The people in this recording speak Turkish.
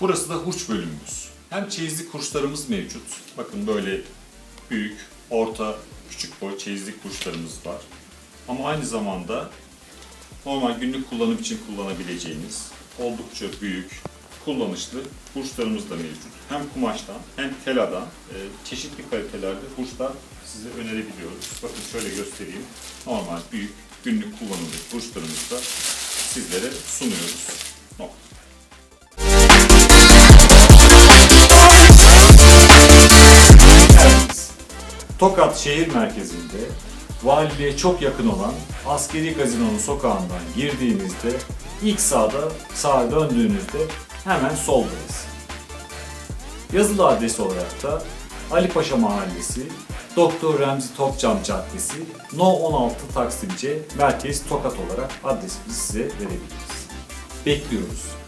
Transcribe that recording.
Burası da hurç bölümümüz. Hem çeyizlik hurçlarımız mevcut. Bakın böyle büyük, orta, küçük boy çeyizlik hurçlarımız var. Ama aynı zamanda normal günlük kullanım için kullanabileceğiniz oldukça büyük, kullanışlı hurçlarımız da mevcut. Hem kumaştan hem teladan e, çeşitli kalitelerde hurçlar size önerebiliyoruz. Bakın şöyle göstereyim. Normal büyük günlük kullanımlık hurçlarımızı da sizlere sunuyoruz. Nokta. Tokat şehir merkezinde valiliğe çok yakın olan askeri gazinonun sokağından girdiğinizde ilk sağda sağa döndüğünüzde hemen soldayız. Yazılı adresi olarak da Ali Paşa Mahallesi, Doktor Remzi Topçam Caddesi, No 16 Taksim C, Merkez Tokat olarak adresimizi size verebiliriz. Bekliyoruz.